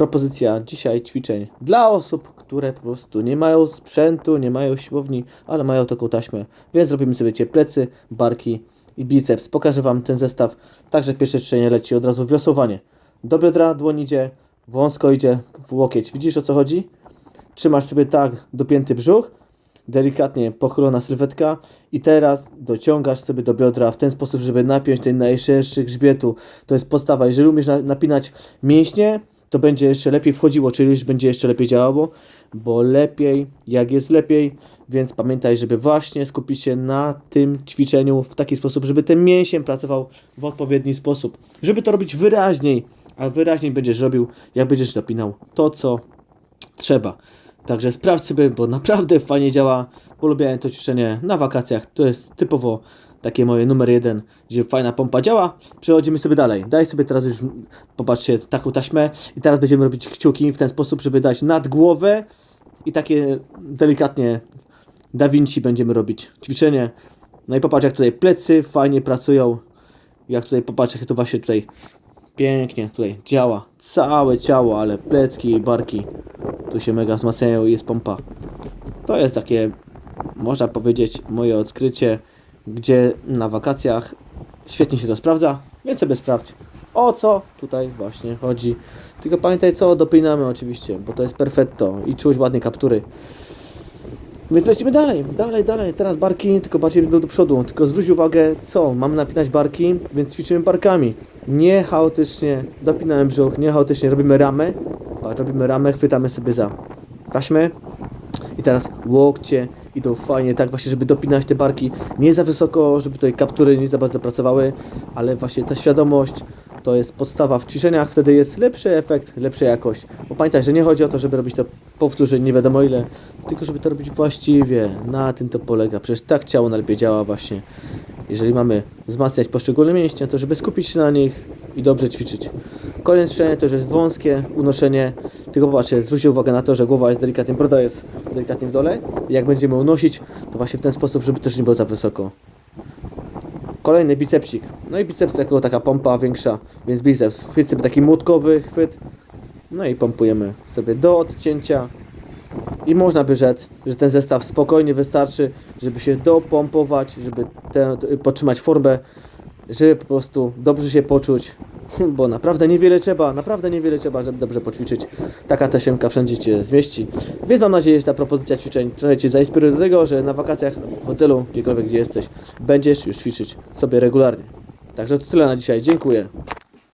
propozycja dzisiaj ćwiczeń dla osób, które po prostu nie mają sprzętu, nie mają siłowni, ale mają taką taśmę. Więc zrobimy sobie dzisiaj plecy, barki i biceps. Pokażę Wam ten zestaw. Także pierwsze ćwiczenie leci od razu wiosłowanie. Do biodra dłoń idzie, wąsko idzie w łokieć. Widzisz o co chodzi? Trzymasz sobie tak dopięty brzuch, delikatnie pochylona sylwetka i teraz dociągasz sobie do biodra w ten sposób, żeby napiąć ten najszerszy grzbietu. To jest podstawa. Jeżeli umiesz na- napinać mięśnie, to będzie jeszcze lepiej wchodziło, czyli będzie jeszcze lepiej działało, bo lepiej, jak jest lepiej, więc pamiętaj, żeby właśnie skupić się na tym ćwiczeniu w taki sposób, żeby ten mięsień pracował w odpowiedni sposób, żeby to robić wyraźniej, a wyraźniej będziesz robił, jak będziesz dopinał to, co trzeba. Także sprawdź sobie, bo naprawdę fajnie działa. Polubiałem to ćwiczenie na wakacjach. To jest typowo takie moje numer jeden, gdzie fajna pompa działa. Przechodzimy sobie dalej. Daj sobie teraz już, popatrzcie, taką taśmę i teraz będziemy robić kciuki w ten sposób, żeby dać nad głowę i takie delikatnie Da Vinci będziemy robić ćwiczenie. No i popatrz jak tutaj plecy fajnie pracują. Jak tutaj popatrz jak to właśnie tutaj pięknie tutaj działa. Całe ciało, ale plecki i barki tu się mega wzmacniają i jest pompa. To jest takie, można powiedzieć, moje odkrycie, gdzie na wakacjach świetnie się to sprawdza, więc sobie sprawdź. O co tutaj właśnie chodzi. Tylko pamiętaj co, dopinamy oczywiście, bo to jest perfetto i czuć ładnie kaptury. Więc lecimy dalej, dalej, dalej. Teraz barki, tylko bardziej do, do przodu. Tylko zwróć uwagę, co? Mamy napinać barki, więc ćwiczymy barkami. Nie chaotycznie dopinamy brzuch, nie chaotycznie robimy ramę. Robimy ramę, chwytamy sobie za taśmy. I teraz łokcie idą fajnie, tak właśnie, żeby dopinać te barki. Nie za wysoko, żeby tutaj kaptury nie za bardzo pracowały, ale właśnie ta świadomość to jest podstawa w ćwiczeniach, wtedy jest lepszy efekt, lepsza jakość. Bo pamiętaj, że nie chodzi o to, żeby robić to powtórzeń nie wiadomo ile, tylko żeby to robić właściwie. Na tym to polega. Przecież tak ciało najlepiej działa właśnie. Jeżeli mamy wzmacniać poszczególne mięśnie, to żeby skupić się na nich i dobrze ćwiczyć. Kolejne ćwiczenie to już jest wąskie unoszenie. Tylko popatrzcie, zwróćcie uwagę na to, że głowa jest delikatnie, broda jest delikatnie w dole. Jak będziemy unosić, to właśnie w ten sposób, żeby też nie było za wysoko. Kolejny bicepsik. No i biceps jako taka pompa większa, więc biceps. Chwyt sobie taki młotkowy chwyt. No i pompujemy sobie do odcięcia. I można by rzec, że ten zestaw spokojnie wystarczy, żeby się dopompować, żeby te, podtrzymać formę, żeby po prostu dobrze się poczuć, bo naprawdę niewiele trzeba, naprawdę niewiele trzeba, żeby dobrze poćwiczyć. Taka tasiemka wszędzie Cię zmieści. Więc mam nadzieję, że ta propozycja ćwiczeń trochę Cię zainspiruje do tego, że na wakacjach, w hotelu, gdziekolwiek gdzie jesteś, będziesz już ćwiczyć sobie regularnie. Także to tyle na dzisiaj. Dziękuję.